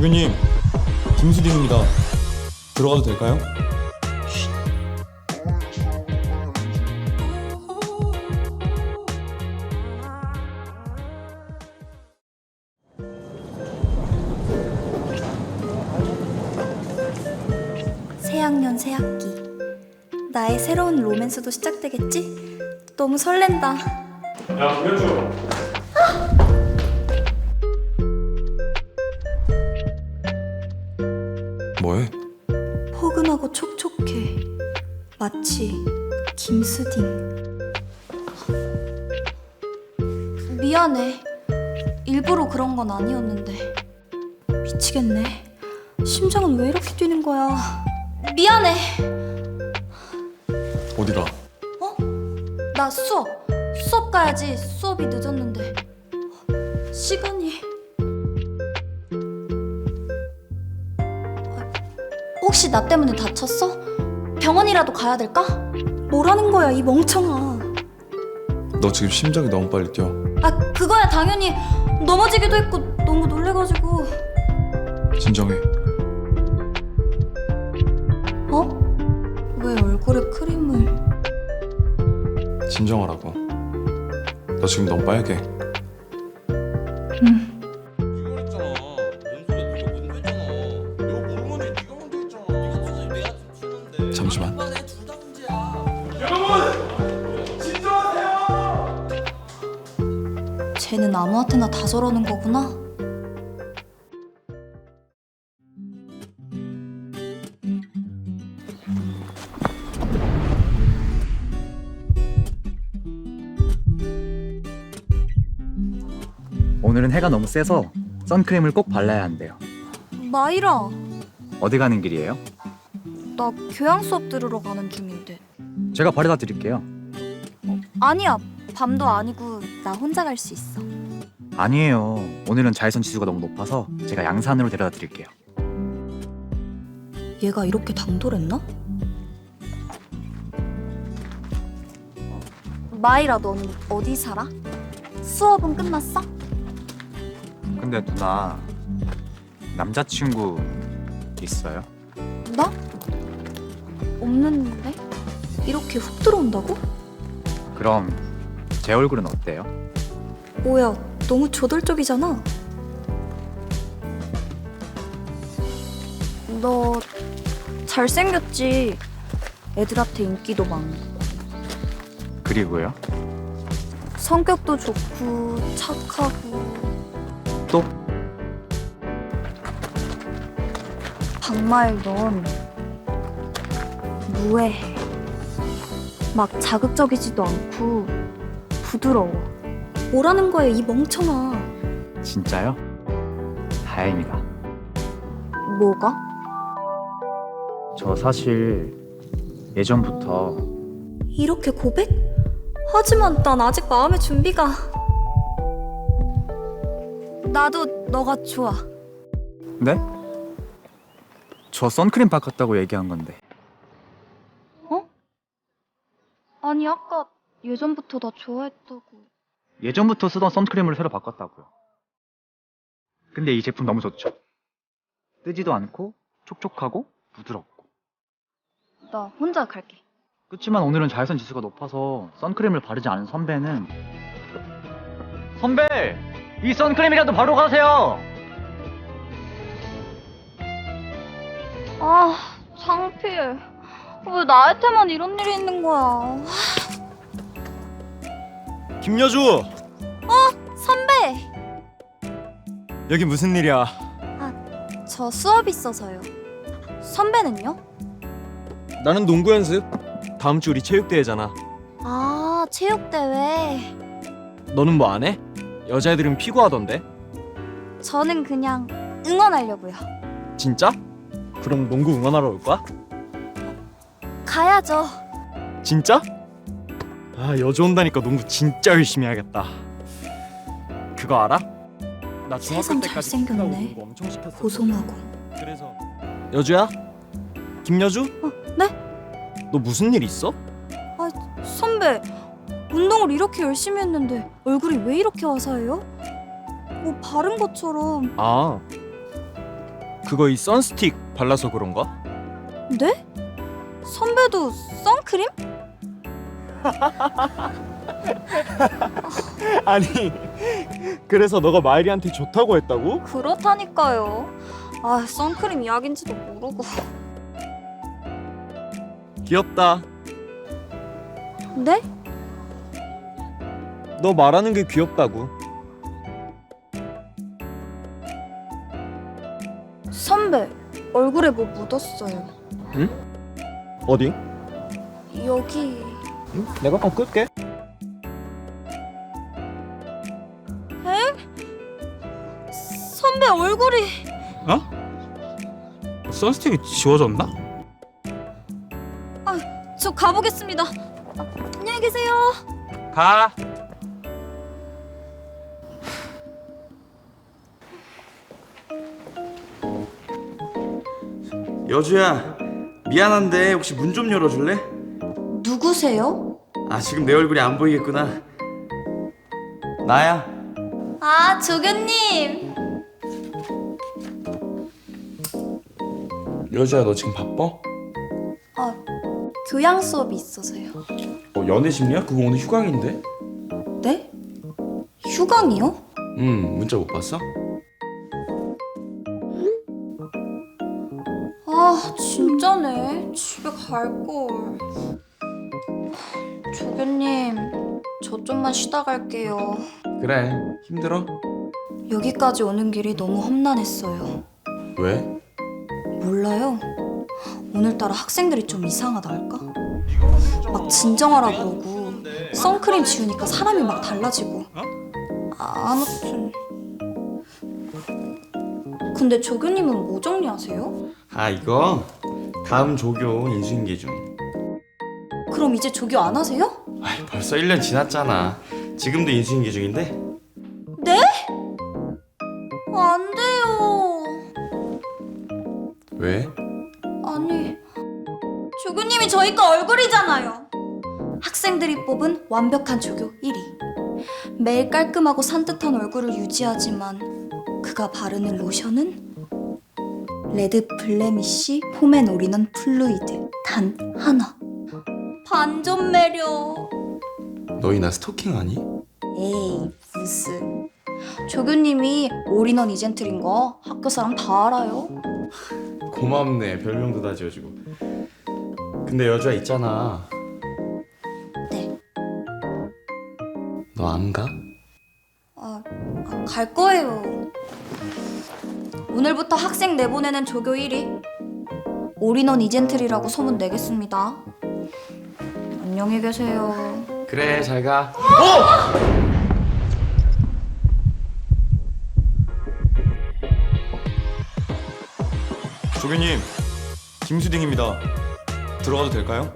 조교님, 김수딩입니다. 들어가도 될까요? 새학년 새학기 나의 새로운 로맨스도 시작되겠지? 너무 설렌다 야, 김현주. 뭐해? 포근하고 촉촉해. 마치 김수딩. 미안해. 일부러 그런 건 아니었는데. 미치겠네. 심장은 왜 이렇게 뛰는 거야? 미안해. 어디가? 어? 나 수업. 수업 가야지. 수업이 늦었는데. 시간이 혹시 나 때문에 다쳤어? 병원이라도 가야 될까? 뭐라는 거야 이 멍청아 너 지금 심장이 너무 빨리 뛰어. 아 그거야 당연히 넘어지기도 했고 너무 놀래가지고 진정해. 어? 왜 얼굴에 크림을 진정하라고. 너 지금 너무 빨개. 네 쟤는 아무한테나 다 저러는 거구나 오늘은 해가 너무 세서 선크림을 꼭 발라야 한대요. 마이라 어디 가는 길이에요? 나 교양 수업 들으러 가는 중인데 제가 바래다 드릴게요. 아니야 밤도 아니고 나 혼자 갈 수 있어 아니에요. 오늘은 자외선 지수가 너무 높아서 제가 양산으로 데려다 드릴게요. 얘가 이렇게 당돌했나? 마이라 넌 어디 살아? 수업은 끝났어? 근데 누나 남자친구 있어요? 나? 없는데? 이렇게 훅 들어온다고? 그럼 제 얼굴은 어때요? 뭐야 너무 저돌적이잖아 너 잘생겼지 애들한테 인기도 많고 그리고요? 성격도 좋고 착하고 또? 박마일 넌 무해해 막 자극적이지도 않고 부드러워 뭐라는 거야 이 멍청아 진짜요? 다행이다. 뭐가? 저 사실 예전부터 이렇게 고백? 하지만 난 아직 마음의 준비가 나도 너가 좋아 네? 저 선크림 바꿨다고 얘기한 건데 아니 아까 예전부터 나 좋아했다고 예전부터 쓰던 선크림을 새로 바꿨다고요. 근데 이 제품 너무 좋죠? 뜨지도 않고 촉촉하고 부드럽고 나 혼자 갈게 그렇지만 오늘은 자외선 지수가 높아서 선크림을 바르지 않은 선배는 선배! 이 선크림이라도 바로 가세요! 아 창피해 왜 나한테만 이런 일이 있는 거야 김여주, 선배 여기 무슨 일이야? 저 수업 있어서요 선배는요? 나는 농구 연습. 다음 주 우리 체육대회잖아. 아 체육대회 너는 뭐 안 해? 여자애들은 피구하던데. 저는 그냥 응원하려고요 진짜? 그럼 농구 응원하러 올 거야? 가야죠 진짜? 아 여주 온다니까 농구 진짜 열심히 해야겠다. 그거 알아? 나 중학교 세상 때까지 잘생겼네. 농구 엄청 시켰어. 고소하고 그래서 여주야? 김여주? 어, 네? 너 무슨 일 있어? 선배 운동을 이렇게 열심히 했는데 얼굴이 왜 이렇게 화사해요? 뭐 바른 것처럼 아 그거 이 선스틱 발라서 그런가? 네? 선배도 선크림? 아니 그래서 너가 마이리한테 좋다고 했다고? 그렇다니까요. 아, 선크림 약인지도 모르고. 귀엽다 네? 너 말하는 게 귀엽다고 선배, 얼굴에 뭐 묻었어요. 어디? 여기. 내가 닦을게 선배 얼굴이. 선스틱이 지워졌나? 저 가보겠습니다. 아, 안녕히 계세요. 가. 여주야 미안한데 혹시 문 좀 열어줄래? 누구세요? 아 지금 내 얼굴이 안 보이겠구나 나야 아, 조교님. 여주야 너 지금 바빠? 아, 교양 수업이 있어서요. 어 연애 심리야? 그거 오늘 휴강인데? 네? 휴강이요? 응 문자 못 봤어? 아, 진짜네. 집에 갈 걸. 조교님, 저 좀만 쉬다 갈게요. 그래 힘들어? 여기까지 오는 길이 너무 험난했어요. 왜? 몰라요. 오늘따라 학생들이 좀 이상하다 할까? 막 진정하라 그러고 선크림 지우니까 사람이 막 달라지고. 아, 아무튼. 근데 조교님은 뭐 정리하세요? 아 이거 다음 조교 인수인계 중 그럼 이제 조교 안 하세요? 아이 벌써 1년 지났잖아 지금도 인수인계 중인데? 네? 안 돼요. 왜? 아니, 조교님이 저희 거 얼굴이잖아요. 학생들이 뽑은 완벽한 조교 1위. 매일 깔끔하고 산뜻한 얼굴을 유지하지만 그가 바르는 로션은 레드 블레미쉬 폼앤 올인원 플루이드 단 하나. 반전 매력. 너희 나 스토킹하니? 에이 무슨 조교님이 올인원 이젠트린 거 학교 사람 다 알아요. 고맙네 별명도 다 지어주고 근데 여주야 있잖아 네. 너 안 가? 아, 아, 갈 거예요. 오늘부터 학생 내보내는 조교 1위 올인원 이젠트리라고 소문 내겠습니다. 안녕히 계세요. 그래 잘 가. 조교님 김수딩입니다. 들어가도 될까요?